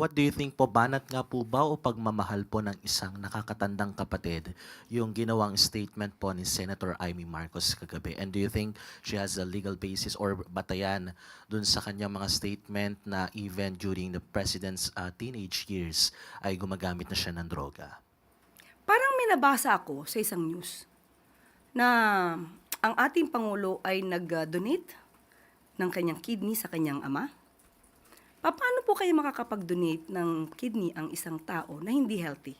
What do you think po, banat nga po ba o pagmamahal po ng isang nakakatandang kapatid yung ginawang statement po ni Senator Amy Marcos kagabi? And do you think she has a legal basis or batayan dun sa kanyang mga statement na even during the president's uh, teenage years ay gumagamit na siya ng droga? Parang may nabasa ako sa isang news na ang ating Pangulo ay nag-donate ng kanyang kidney sa kanyang ama. Pa- Paano po kayo makakapag-donate ng kidney ang isang tao na hindi healthy?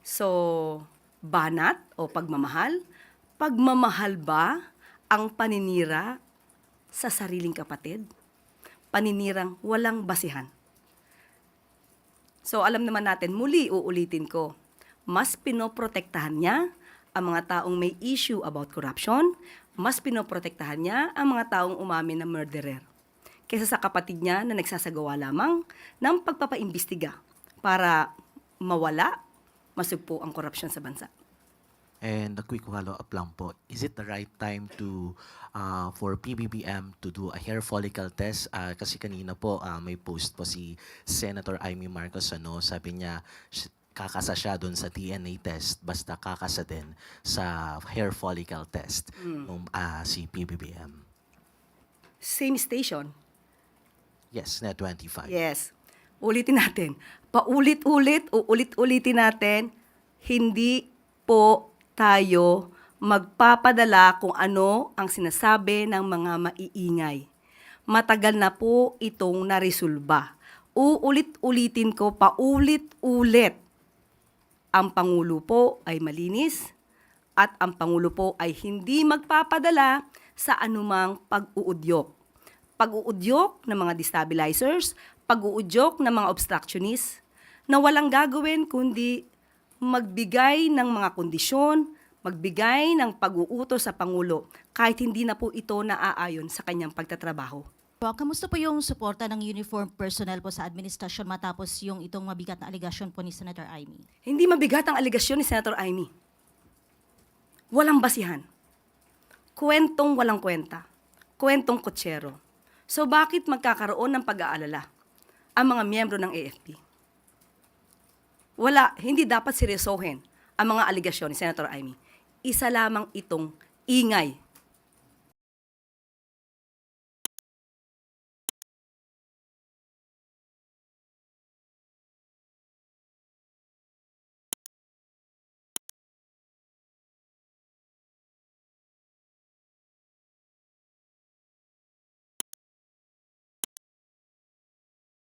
So, banat o pagmamahal? Pagmamahal ba ang paninira sa sariling kapatid? Paninirang walang basihan. So alam naman natin, muli uulitin ko, mas pinoprotektahan niya ang mga taong may issue about corruption, mas pinoprotektahan niya ang mga taong umamin na murderer kaysa sa kapatid niya na nagsasagawa lamang ng pagpapaimbestiga para mawala, masugpo ang korupsyon sa bansa. And a quick follow-up lang po, is it the right time to uh, for PBBM to do a hair follicle test? Uh, kasi kanina po uh, may post po si Senator Amy Marcos ano, sabi niya kakasa siya doon sa DNA test basta kakasa din sa hair follicle test nung uh, si PBBM. Same station, Yes, net 25. Yes. Ulitin natin. Paulit-ulit, uulit-ulitin natin, hindi po tayo magpapadala kung ano ang sinasabi ng mga maiingay. Matagal na po itong naresolba. Uulit-ulitin ko, paulit-ulit. Ang Pangulo po ay malinis at ang Pangulo po ay hindi magpapadala sa anumang pag-uudyok pag-uudyok ng mga destabilizers, pag-uudyok ng mga obstructionists, na walang gagawin kundi magbigay ng mga kondisyon, magbigay ng pag-uutos sa Pangulo kahit hindi na po ito naaayon sa kanyang pagtatrabaho. Po, kamusta po yung suporta ng uniform personnel po sa administrasyon matapos yung itong mabigat na aligasyon po ni Senator Amy? Hindi mabigat ang aligasyon ni Senator Amy. Walang basihan. Kwentong walang kwenta. Kwentong kutsero. So bakit magkakaroon ng pag-aalala ang mga miyembro ng AFP? Wala, hindi dapat seryosohin ang mga aligasyon ni Senator Amy. Isa lamang itong ingay